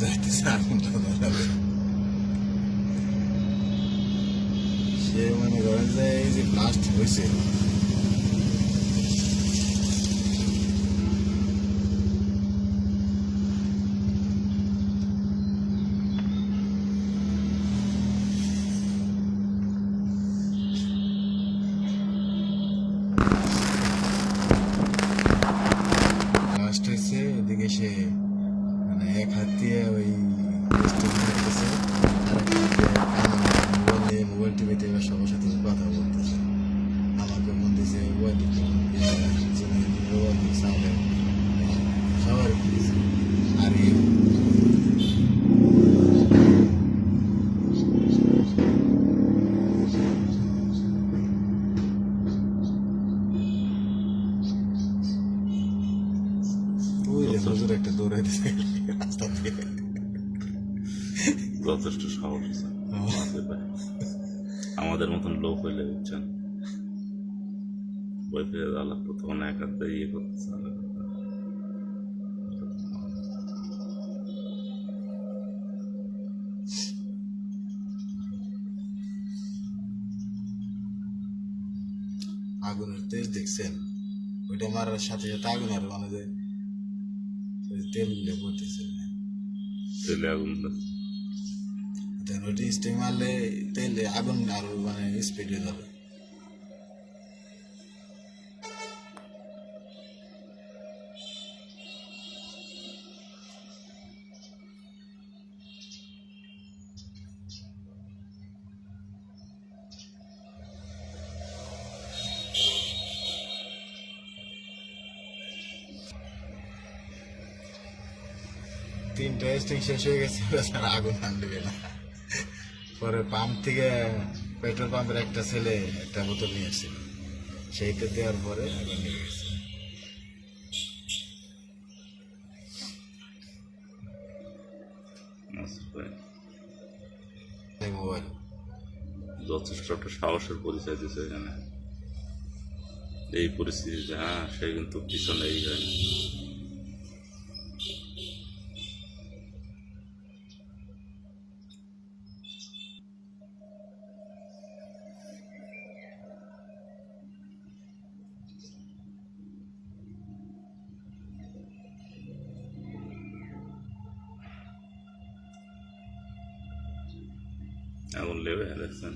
যাইতেছে আগুনটা ধরাবে সে মনে করেন যে এই যে ব্লাস্ট হয়েছে হয়েছে ওদিকে সে এক হাত দিয়ে ওই মোবাইল দিয়ে মোবাইল নিয়ে মোবাইল সবার সাথে কথা বলতেছে আমাকে মন দিয়েছে মোবাইল যথেষ্ট সাহস আছে। আমাদের মতন লোক হইলে বুঝছেন? বই ফিরে লাগতো তখন এক হাত ইয়ে করতেছে আগুনের তেজ দেখছেন? ওইটা মারার সাথে সাথে আগুন আর মানে যে তেলগুলো পড়তেছে। তেলে আগুন ওইটা স্টিং মারলে তেল আগুন আরও মানে স্পিড যাবে। তিনটা স্টিং শেষ হয়ে গেছে আগুন আনবে না। পরে পাম্প থেকে পেট্রোল পাম্পের একটা ছেলে একটা বোতল নিয়ে এসেছিল সেইটা দেওয়ার পরে আগুন লেগে গেছে। এই মোবাইল যথেষ্ট একটা সাহসের পরিচয় এখানে। এই পরিস্থিতিতে হ্যাঁ সে কিন্তু পিছনে এই হয় এখন লেবে দেখছেন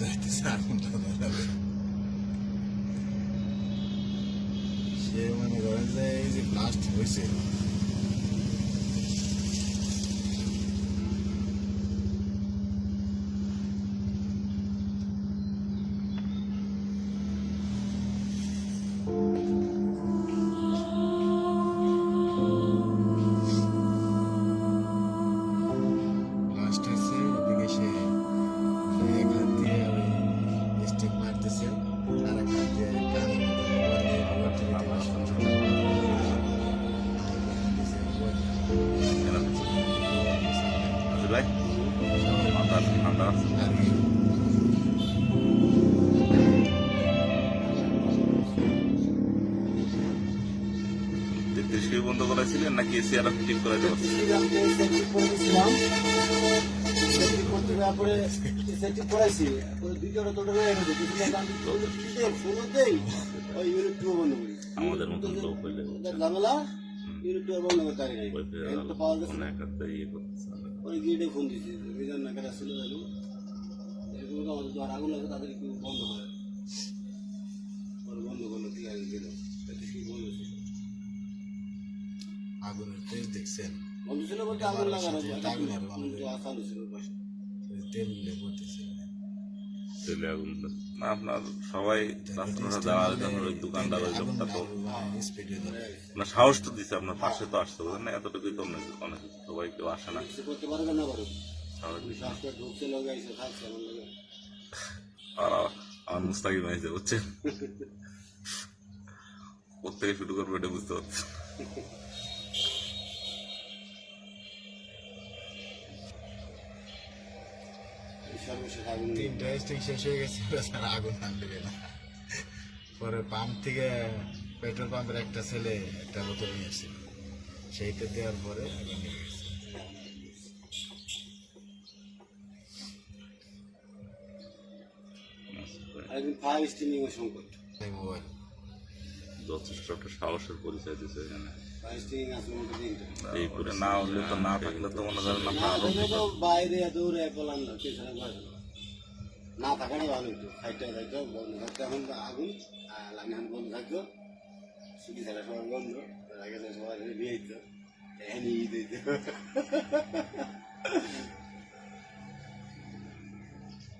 যাইতেছে আগুনটা ধরাবে সে মনে করেন যে এই যে ব্লাস্ট হয়েছে মাথা ঠান্ডা আছে আর কি তেত্রিশ বন্ধ করেছিলেন নাকি এসি আর ঠিক করে। দেওয়া আমাদের মতন লোক হইলে ঝামেলা। টু বন্ধ করতে পাওয়া গেছে দিয়ে পরে গিয়ে ফোন দিয়েছি রিজার্ভ না কেটে ছিল গেল এরকম আমাদের আর আগুন লাগে তাদের একটু বন্ধ করে পরে বন্ধ করল ঠিক আছে দিল সেটি কি বন্ধ ছিল? আগুনের তেজ দেখছেন? বন্ধ ছিল বলতে আগুন লাগানো আগুন আসান ছিল পাশে তেলগুলো পড়তেছে। তেলে আগুন না আপনার সবাই রাস্তাটা দেওয়ার জন্য ওই দোকানদার ওই লোকটা তো না সাহস তো দিছে, আপনার পাশে তো আসতে বুঝলেন না, এতটুকুই তো অনেক অনেক সবাই কেউ আসে না। আমার মুস্তাকিম হয়েছে বুঝছেন? কোথেকে শুরু করব এটা বুঝতে পারছি সর্বশেষ আগুন তিনটা স্টিং শেষ হয়ে গেছে বেচারা আগুন আর লেগে না। পরে পাম্প থেকে পেট্রোল পাম্পের একটা ছেলে একটা বোতল নিয়ে এসেছিল সেইটা দেওয়ার পরে আগুন লেগে গেছে। ফায়ার স্টিমিং ও সংকট। এই মোবাইল যথেষ্ট একটা সাহসের পরিচয় দিচ্ছে এখানে। এই করে না হলে তো না থাকলে তো মনে করেন আমরা আরও বাইরে দৌড়ে পলান না বসে না। থাকাটাই ভালো হতো সাইডটা যাইতো বন্ধ থাকতো এখন আগুন আর লাইন এখন বন্ধ থাকতো সিটি থাকা সবার বন্ধ আগে সবাই বিয়ে হইতো। এখানে ঈদ হইতো।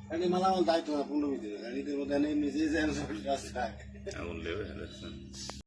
এখানে মালামাল দায়িত্ব না পনেরো মিনিট এনে নিজে যেন সব থাকে আগুন লেবে